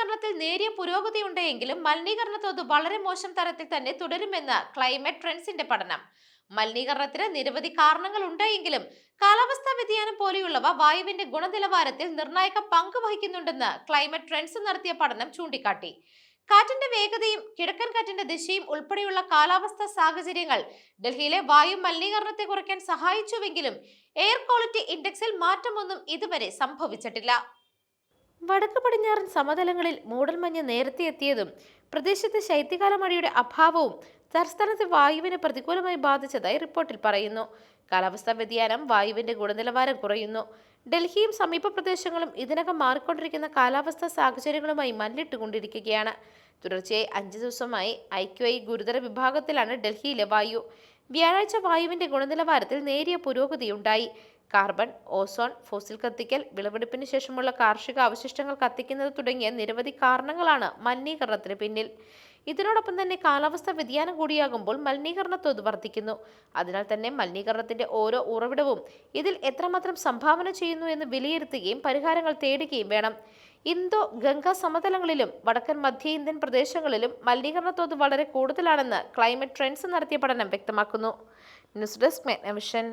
മലിനീകരണത്തിൽ നേരിയ പുരോഗതിയുണ്ടെങ്കിലും മലിനീകരണ തോത് വളരെ മോശം തരത്തിൽ തന്നെ തുടരുമെന്ന് ക്ലൈമറ്റ് ട്രെൻഡ്സിന്റെ പഠനം. മലിനീകരണത്തിന് നിരവധി കാരണങ്ങൾ ഉണ്ടെങ്കിലും കാലാവസ്ഥാ വ്യതിയാനം പോലെയുള്ളവ വായുവിന്റെ ഗുണനിലവാരത്തിൽ നിർണായക പങ്ക് വഹിക്കുന്നുണ്ടെന്ന് ക്ലൈമറ്റ് ട്രെൻഡ്സ് നടത്തിയ പഠനം ചൂണ്ടിക്കാട്ടി. കാറ്റിന്റെ വേഗതയും കിഴക്കൻ കാറ്റിന്റെ ദിശയും ഉൾപ്പെടെയുള്ള കാലാവസ്ഥാ സാഹചര്യങ്ങൾ ഡൽഹിയിലെ വായു മലിനീകരണത്തെ കുറയ്ക്കാൻ സഹായിച്ചുവെങ്കിലും എയർ ക്വാളിറ്റി ഇൻഡെക്സിൽ മാറ്റമൊന്നും ഇതുവരെ സംഭവിച്ചിട്ടില്ല. വടക്ക് പടിഞ്ഞാറൻ സമതലങ്ങളിൽ മൂടൽമഞ്ഞ് നേരത്തെ എത്തിയതും പ്രദേശത്ത് ശൈത്യകാല മഴയുടെ അഭാവവും തലസ്ഥാനത്തെ വായുവിനെ പ്രതികൂലമായി ബാധിച്ചതായി റിപ്പോർട്ടിൽ പറയുന്നു. കാലാവസ്ഥാ വ്യതിയാനം വായുവിന്റെ ഗുണനിലവാരം കുറയുന്നു. ഡൽഹിയും സമീപ പ്രദേശങ്ങളും ഇതിനകം മാറിക്കൊണ്ടിരിക്കുന്ന കാലാവസ്ഥാ സാഹചര്യങ്ങളുമായി മല്ലിട്ടുകൊണ്ടിരിക്കുകയാണ്. തുടർച്ചയായി അഞ്ച് ദിവസമായി ഐ ക്യു ഐ ഗുരുതര വിഭാഗത്തിലാണ് ഡൽഹിയിലെ വായു. വ്യാഴാഴ്ച വായുവിന്റെ ഗുണനിലവാരത്തിൽ നേരിയ പുരോഗതിയുണ്ടായി. കാർബൺ ഓസോൺ ഫോസിൽ കത്തിക്കൽ വിളവെടുപ്പിന് ശേഷമുള്ള കാർഷിക അവശിഷ്ടങ്ങൾ കത്തിക്കുന്നത് തുടങ്ങിയ നിരവധി കാരണങ്ങളാണ് മലിനീകരണത്തിന് പിന്നിൽ. ഇതിനോടൊപ്പം തന്നെ കാലാവസ്ഥ വ്യതിയാനം കൂടിയാകുമ്പോൾ മലിനീകരണ തോത് വർദ്ധിക്കുന്നു. അതിനാൽ തന്നെ മലിനീകരണത്തിന്റെ ഓരോ ഉറവിടവും ഇതിൽ എത്രമാത്രം സംഭാവന ചെയ്യുന്നു എന്ന് വിലയിരുത്തുകയും പരിഹാരങ്ങൾ തേടുകയും വേണം. ഇന്തോ ഗംഗ സമതലങ്ങളിലും വടക്കൻ മധ്യ ഇന്ത്യൻ പ്രദേശങ്ങളിലും മലിനീകരണ തോത് വളരെ കൂടുതലാണെന്ന് ക്ലൈമറ്റ് ട്രെൻഡ്സ് നടത്തിയ പഠനം വ്യക്തമാക്കുന്നു. News desk മെഗ്നവിഷൻ